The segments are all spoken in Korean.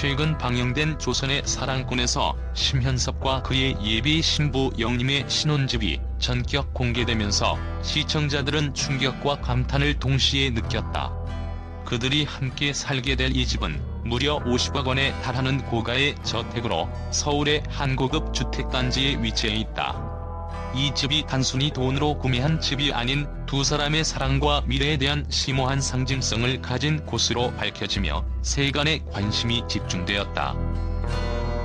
최근 방영된 조선의 사랑꾼에서 심현섭과 그의 예비 신부 영림의 신혼집이 전격 공개되면서 시청자들은 충격과 감탄을 동시에 느꼈다. 그들이 함께 살게 될 이 집은 무려 50억 원에 달하는 고가의 저택으로 서울의 한 고급 주택단지에 위치해 있다. 이 집이 단순히 돈으로 구매한 집이 아닌 두 사람의 사랑과 미래에 대한 심오한 상징성을 가진 곳으로 밝혀지며 세간의 관심이 집중되었다.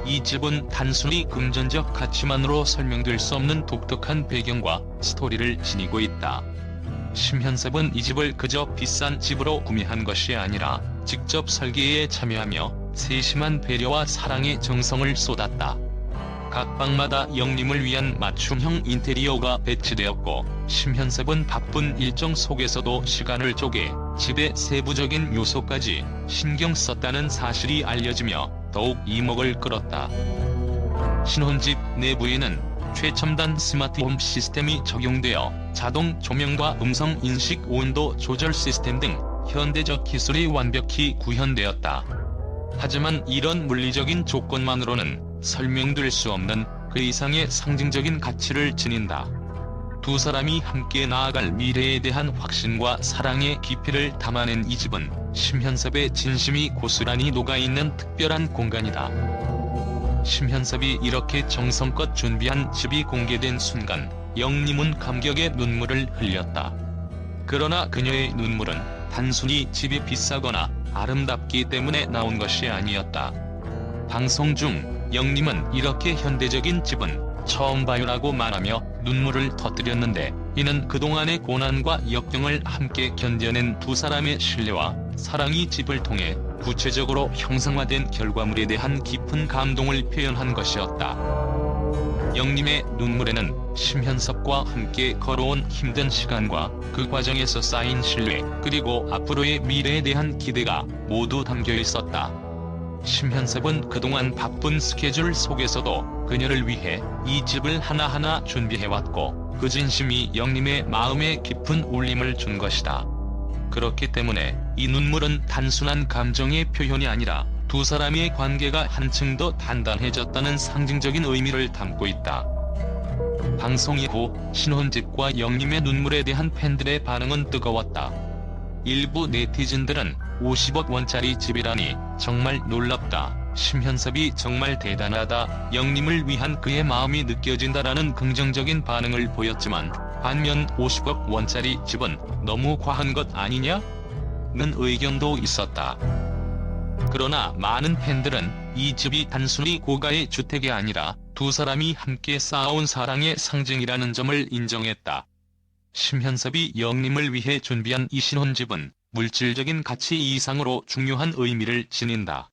이 집은 단순히 금전적 가치만으로 설명될 수 없는 독특한 배경과 스토리를 지니고 있다. 심현섭은 이 집을 그저 비싼 집으로 구매한 것이 아니라 직접 설계에 참여하며 세심한 배려와 사랑의 정성을 쏟았다. 각 방마다 영림을 위한 맞춤형 인테리어가 배치되었고 심현섭은 바쁜 일정 속에서도 시간을 쪼개 집의 세부적인 요소까지 신경 썼다는 사실이 알려지며 더욱 이목을 끌었다. 신혼집 내부에는 최첨단 스마트홈 시스템이 적용되어 자동 조명과 음성 인식 온도 조절 시스템 등 현대적 기술이 완벽히 구현되었다. 하지만 이런 물리적인 조건만으로는 설명될 수 없는 그 이상의 상징적인 가치를 지닌다. 두 사람이 함께 나아갈 미래에 대한 확신과 사랑의 깊이를 담아낸 이 집은 심현섭의 진심이 고스란히 녹아있는 특별한 공간이다. 심현섭이 이렇게 정성껏 준비한 집이 공개된 순간 영림은 감격의 눈물을 흘렸다. 그러나 그녀의 눈물은 단순히 집이 비싸거나 아름답기 때문에 나온 것이 아니었다. 방송 중 영림은 이렇게 현대적인 집은 처음 봐요라고 말하며 눈물을 터뜨렸는데 이는 그동안의 고난과 역경을 함께 견뎌낸 두 사람의 신뢰와 사랑이 집을 통해 구체적으로 형상화된 결과물에 대한 깊은 감동을 표현한 것이었다. 영림의 눈물에는 심현섭과 함께 걸어온 힘든 시간과 그 과정에서 쌓인 신뢰 그리고 앞으로의 미래에 대한 기대가 모두 담겨 있었다. 심현섭은 그동안 바쁜 스케줄 속에서도 그녀를 위해 이 집을 하나하나 준비해왔고 그 진심이 영림의 마음에 깊은 울림을 준 것이다. 그렇기 때문에 이 눈물은 단순한 감정의 표현이 아니라 두 사람의 관계가 한층 더 단단해졌다는 상징적인 의미를 담고 있다. 방송 이후 신혼집과 영림의 눈물에 대한 팬들의 반응은 뜨거웠다. 일부 네티즌들은 50억 원짜리 집이라니 정말 놀랍다. 심현섭이 정말 대단하다. 영림을 위한 그의 마음이 느껴진다라는 긍정적인 반응을 보였지만 반면 50억 원짜리 집은 너무 과한 것 아니냐? 는 의견도 있었다. 그러나 많은 팬들은 이 집이 단순히 고가의 주택이 아니라 두 사람이 함께 쌓아온 사랑의 상징이라는 점을 인정했다. 심현섭이 영림을 위해 준비한 이 신혼집은 물질적인 가치 이상으로 중요한 의미를 지닌다.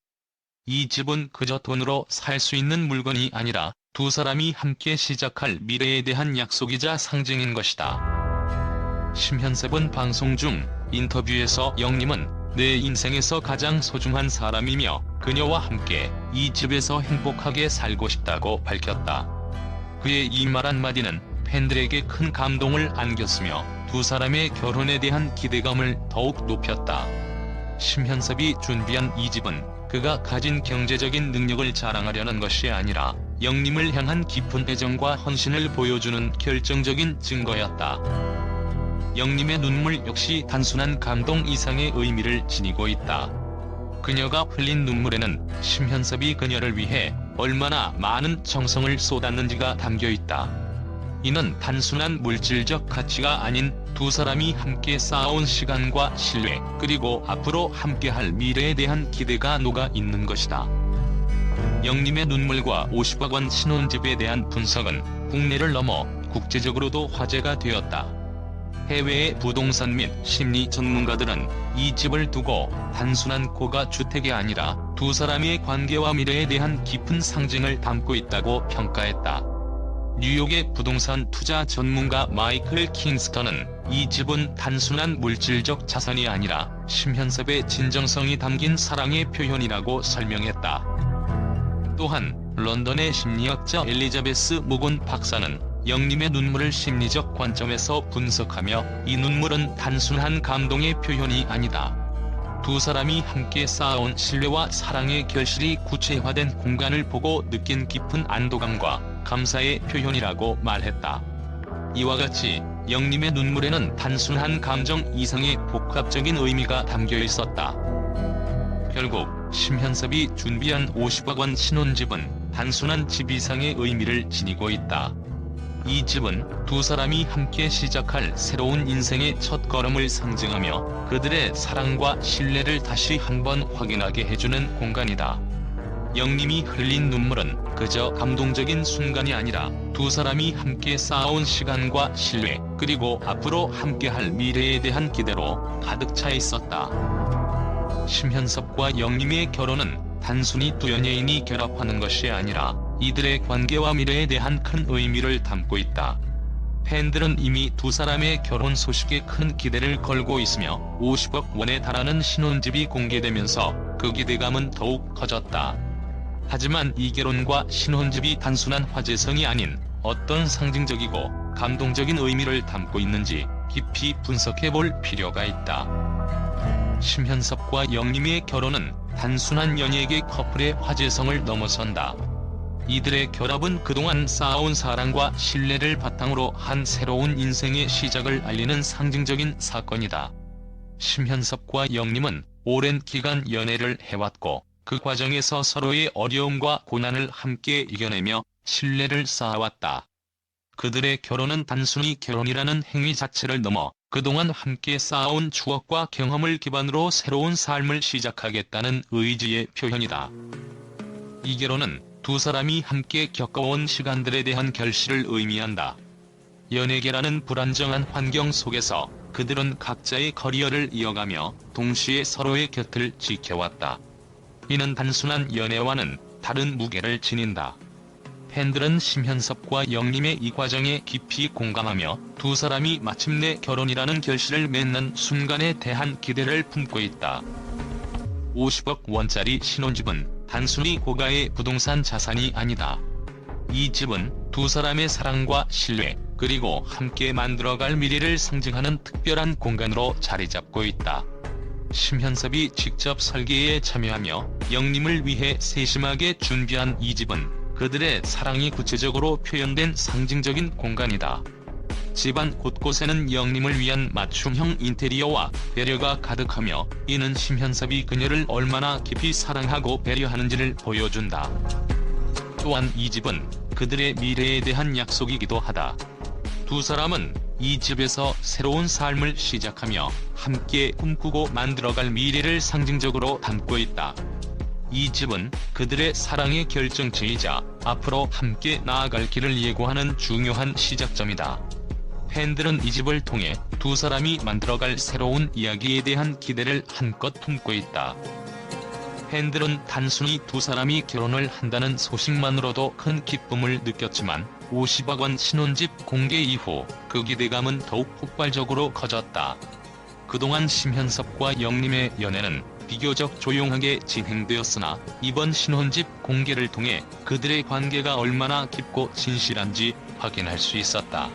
이 집은 그저 돈으로 살 수 있는 물건이 아니라 두 사람이 함께 시작할 미래에 대한 약속이자 상징인 것이다. 심현섭은 방송 중 인터뷰에서 영림은 내 인생에서 가장 소중한 사람이며 그녀와 함께 이 집에서 행복하게 살고 싶다고 밝혔다. 그의 이 말 한마디는 팬들에게 큰 감동을 안겼으며 두 사람의 결혼에 대한 기대감을 더욱 높였다. 심현섭이 준비한 이 집은 그가 가진 경제적인 능력을 자랑하려는 것이 아니라 영림을 향한 깊은 애정과 헌신을 보여주는 결정적인 증거였다. 영림의 눈물 역시 단순한 감동 이상의 의미를 지니고 있다. 그녀가 흘린 눈물에는 심현섭이 그녀를 위해 얼마나 많은 정성을 쏟았는지가 담겨 있다. 이는 단순한 물질적 가치가 아닌 두 사람이 함께 쌓아온 시간과 신뢰, 그리고 앞으로 함께할 미래에 대한 기대가 녹아 있는 것이다. 영림의 눈물과 50억 원 신혼집에 대한 분석은 국내를 넘어 국제적으로도 화제가 되었다. 해외의 부동산 및 심리 전문가들은 이 집을 두고 단순한 고가 주택이 아니라 두 사람의 관계와 미래에 대한 깊은 상징을 담고 있다고 평가했다. 뉴욕의 부동산 투자 전문가 마이클 킹스턴은 이 집은 단순한 물질적 자산이 아니라 심현섭의 진정성이 담긴 사랑의 표현이라고 설명했다. 또한 런던의 심리학자 엘리자베스 모곤 박사는 영림의 눈물을 심리적 관점에서 분석하며 이 눈물은 단순한 감동의 표현이 아니다. 두 사람이 함께 쌓아온 신뢰와 사랑의 결실이 구체화된 공간을 보고 느낀 깊은 안도감과 감사의 표현이라고 말했다. 이와 같이 영림의 눈물에는 단순한 감정 이상의 복합적인 의미가 담겨 있었다. 결국 심현섭이 준비한 50억 원 신혼집은 단순한 집 이상의 의미를 지니고 있다. 이 집은 두 사람이 함께 시작할 새로운 인생의 첫 걸음을 상징하며 그들의 사랑과 신뢰를 다시 한번 확인하게 해주는 공간이다. 영림이 흘린 눈물은 그저 감동적인 순간이 아니라 두 사람이 함께 쌓아온 시간과 신뢰 그리고 앞으로 함께할 미래에 대한 기대로 가득 차 있었다. 심현섭과 영림의 결혼은 단순히 두 연예인이 결합하는 것이 아니라 이들의 관계와 미래에 대한 큰 의미를 담고 있다. 팬들은 이미 두 사람의 결혼 소식에 큰 기대를 걸고 있으며 50억 원에 달하는 신혼집이 공개되면서 그 기대감은 더욱 커졌다. 하지만 이 결혼과 신혼집이 단순한 화제성이 아닌 어떤 상징적이고 감동적인 의미를 담고 있는지 깊이 분석해 볼 필요가 있다. 심현섭과 영림의 결혼은 단순한 연예계 커플의 화제성을 넘어선다. 이들의 결합은 그동안 쌓아온 사랑과 신뢰를 바탕으로 한 새로운 인생의 시작을 알리는 상징적인 사건이다. 심현섭과 영림은 오랜 기간 연애를 해왔고 그 과정에서 서로의 어려움과 고난을 함께 이겨내며 신뢰를 쌓아왔다. 그들의 결혼은 단순히 결혼이라는 행위 자체를 넘어 그동안 함께 쌓아온 추억과 경험을 기반으로 새로운 삶을 시작하겠다는 의지의 표현이다. 이 결혼은 두 사람이 함께 겪어온 시간들에 대한 결실을 의미한다. 연예계라는 불안정한 환경 속에서 그들은 각자의 커리어를 이어가며 동시에 서로의 곁을 지켜왔다. 이는 단순한 연애와는 다른 무게를 지닌다. 팬들은 심현섭과 영림의 이 과정에 깊이 공감하며 두 사람이 마침내 결혼이라는 결실을 맺는 순간에 대한 기대를 품고 있다. 50억 원짜리 신혼집은 단순히 고가의 부동산 자산이 아니다. 이 집은 두 사람의 사랑과 신뢰, 그리고 함께 만들어갈 미래를 상징하는 특별한 공간으로 자리 잡고 있다. 심현섭이 직접 설계에 참여하며 영림을 위해 세심하게 준비한 이 집은 그들의 사랑이 구체적으로 표현된 상징적인 공간이다. 집안 곳곳에는 영림을 위한 맞춤형 인테리어와 배려가 가득하며 이는 심현섭이 그녀를 얼마나 깊이 사랑하고 배려하는지를 보여준다. 또한 이 집은 그들의 미래에 대한 약속이기도 하다. 두 사람은 이 집에서 새로운 삶을 시작하며 함께 꿈꾸고 만들어갈 미래를 상징적으로 담고 있다. 이 집은 그들의 사랑의 결정체이자 앞으로 함께 나아갈 길을 예고하는 중요한 시작점이다. 팬들은 이 집을 통해 두 사람이 만들어갈 새로운 이야기에 대한 기대를 한껏 품고 있다. 팬들은 단순히 두 사람이 결혼을 한다는 소식만으로도 큰 기쁨을 느꼈지만 50억 원 신혼집 공개 이후 그 기대감은 더욱 폭발적으로 커졌다. 그동안 심현섭과 영림의 연애는 비교적 조용하게 진행되었으나 이번 신혼집 공개를 통해 그들의 관계가 얼마나 깊고 진실한지 확인할 수 있었다.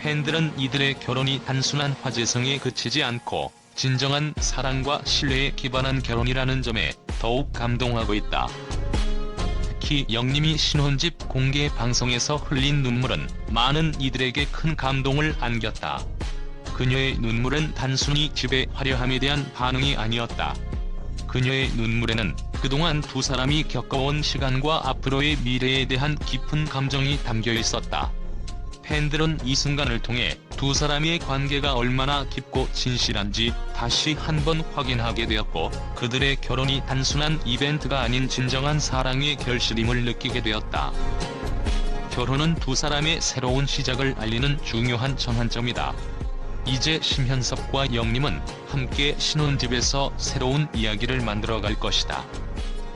팬들은 이들의 결혼이 단순한 화제성에 그치지 않고 진정한 사랑과 신뢰에 기반한 결혼이라는 점에 더욱 감동하고 있다. 특히 영림이 신혼집 공개 방송에서 흘린 눈물은 많은 이들에게 큰 감동을 안겼다. 그녀의 눈물은 단순히 집의 화려함에 대한 반응이 아니었다. 그녀의 눈물에는 그동안 두 사람이 겪어온 시간과 앞으로의 미래에 대한 깊은 감정이 담겨 있었다. 팬들은 이 순간을 통해 두 사람의 관계가 얼마나 깊고 진실한지 다시 한번 확인하게 되었고 그들의 결혼이 단순한 이벤트가 아닌 진정한 사랑의 결실임을 느끼게 되었다. 결혼은 두 사람의 새로운 시작을 알리는 중요한 전환점이다. 이제 심현섭과 영림은 함께 신혼집에서 새로운 이야기를 만들어갈 것이다.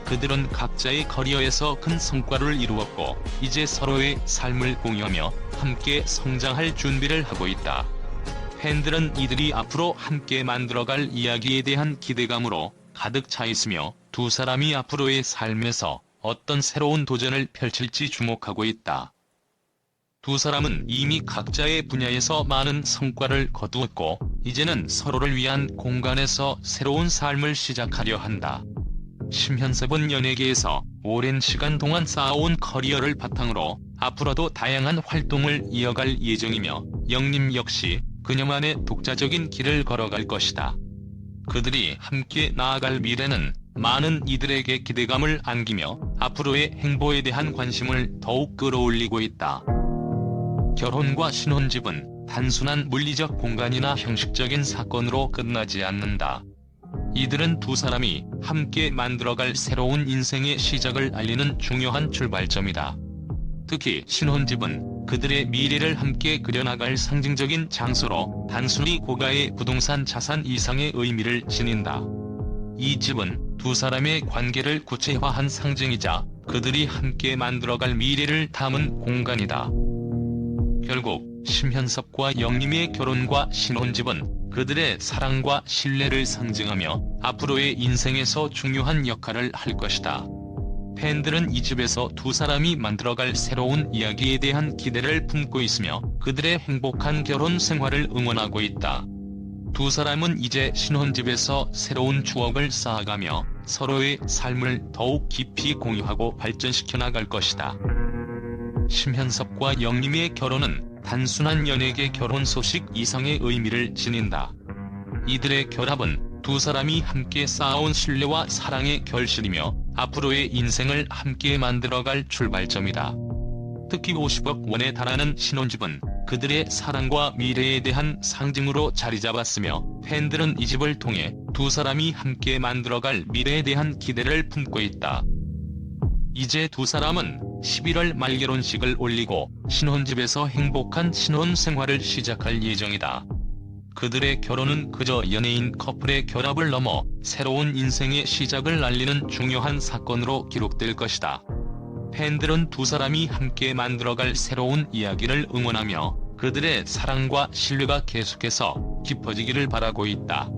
그들은 각자의 커리어에서 큰 성과를 이루었고 이제 서로의 삶을 공유하며 함께 성장할 준비를 하고 있다. 팬들은 이들이 앞으로 함께 만들어갈 이야기에 대한 기대감으로 가득 차 있으며 두 사람이 앞으로의 삶에서 어떤 새로운 도전을 펼칠지 주목하고 있다. 두 사람은 이미 각자의 분야에서 많은 성과를 거두었고 이제는 서로를 위한 공간에서 새로운 삶을 시작하려 한다. 심현섭은 연예계에서 오랜 시간 동안 쌓아온 커리어를 바탕으로 앞으로도 다양한 활동을 이어갈 예정이며 영림 역시 그녀만의 독자적인 길을 걸어갈 것이다. 그들이 함께 나아갈 미래는 많은 이들에게 기대감을 안기며 앞으로의 행보에 대한 관심을 더욱 끌어올리고 있다. 결혼과 신혼집은 단순한 물리적 공간이나 형식적인 사건으로 끝나지 않는다. 이들은 두 사람이 함께 만들어갈 새로운 인생의 시작을 알리는 중요한 출발점이다. 특히 신혼집은 그들의 미래를 함께 그려나갈 상징적인 장소로 단순히 고가의 부동산 자산 이상의 의미를 지닌다. 이 집은 두 사람의 관계를 구체화한 상징이자 그들이 함께 만들어갈 미래를 담은 공간이다. 결국 심현섭과 영림의 결혼과 신혼집은 그들의 사랑과 신뢰를 상징하며 앞으로의 인생에서 중요한 역할을 할 것이다. 팬들은 이 집에서 두 사람이 만들어갈 새로운 이야기에 대한 기대를 품고 있으며 그들의 행복한 결혼 생활을 응원하고 있다. 두 사람은 이제 신혼집에서 새로운 추억을 쌓아가며 서로의 삶을 더욱 깊이 공유하고 발전시켜 나갈 것이다. 심현섭과 영림의 결혼은 단순한 연예계 결혼 소식 이상의 의미를 지닌다. 이들의 결합은 두 사람이 함께 쌓아온 신뢰와 사랑의 결실이며 앞으로의 인생을 함께 만들어갈 출발점이다. 특히 50억 원에 달하는 신혼집은 그들의 사랑과 미래에 대한 상징으로 자리 잡았으며 팬들은 이 집을 통해 두 사람이 함께 만들어갈 미래에 대한 기대를 품고 있다. 이제 두 사람은 11월 말 결혼식을 올리고 신혼집에서 행복한 신혼 생활을 시작할 예정이다. 그들의 결혼은 그저 연예인 커플의 결합을 넘어 새로운 인생의 시작을 알리는 중요한 사건으로 기록될 것이다. 팬들은 두 사람이 함께 만들어갈 새로운 이야기를 응원하며 그들의 사랑과 신뢰가 계속해서 깊어지기를 바라고 있다.